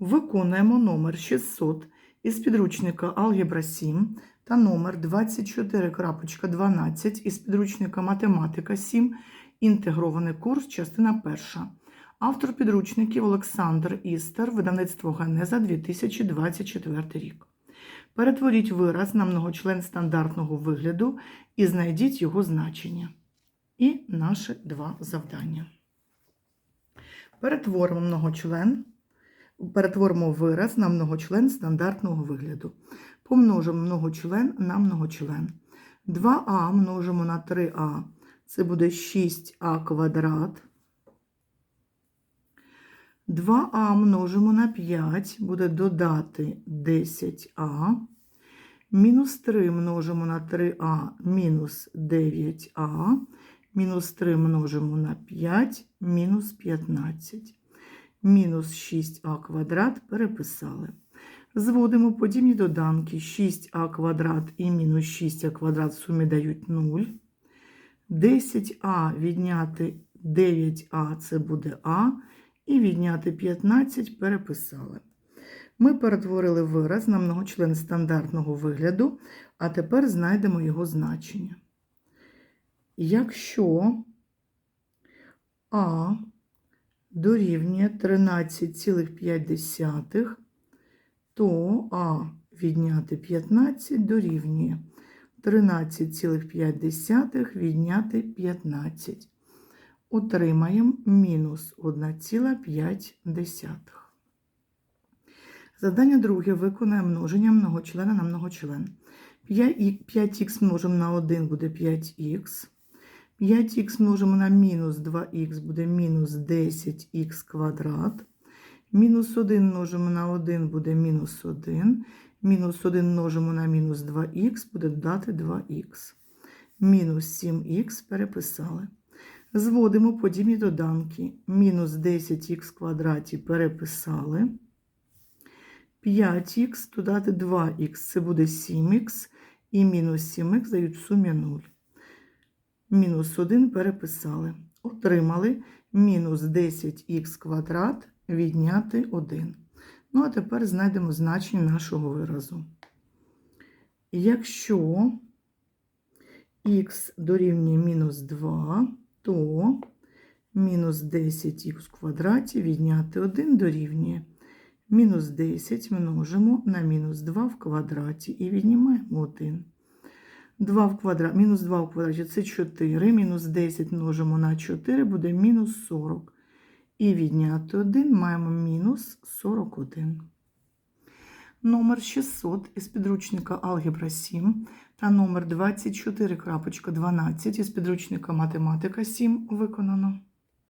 Виконуємо номер 600 із підручника Алгебра 7 та номер 24.12 із підручника Математика 7. Інтегрований курс, частина 1. Автор підручників Олександр Істер, видавництво Генеза 2024 рік. Перетворіть вираз на многочлен стандартного вигляду і знайдіть його значення. І наші два завдання. Перетворимо многочлен, перетворимо вираз на многочлен стандартного вигляду. Помножимо многочлен на многочлен. 2а множимо на 3а. Це буде 6а квадрат. 2а множимо на 5, буде додати 10а. Мінус 3 множимо на 3а, мінус 9а. Мінус 3 множимо на 5, мінус 15. Мінус 6а квадрат переписали. Зводимо подібні доданки 6а квадрат і мінус 6а квадрат в сумі дають 0. 10а відняти 9а це буде а. І відняти 15 переписали. Ми перетворили вираз на многочлен стандартного вигляду, а тепер знайдемо його значення. Якщо А дорівнює 13,5, то А відняти 15 дорівнює 13,5 відняти 15. Отримаємо мінус 1,5. Завдання друге виконує множення многочлена на многочлен. 5х множимо на 1 буде 5х. 5х множимо на мінус 2х буде мінус 10х квадрат. Мінус 1 множимо на 1 буде мінус 1. Мінус 1 множимо на мінус 2х буде додати 2х. Мінус 7х переписали. Зводимо подібні доданки. Мінус 10х квадраті переписали. 5х додати 2х, це буде 7х, і мінус 7х дають в сумі 0. Мінус 1 переписали. Отримали мінус 10х квадрат відняти 1. Ну, а тепер знайдемо значення нашого виразу. Якщо х дорівнює мінус 2, то мінус 10х в квадраті відняти 1 дорівнює. Мінус 10 множимо на мінус 2 в квадраті і віднімаємо 1. 2 в квадраті, мінус 2 в квадраті це 4. Мінус 10 множимо на 4 буде мінус 40. І відняти 1 маємо мінус 41. Номер 600 із підручника Алгебра 7 та номер 24.12 із підручника Математика 7 виконано.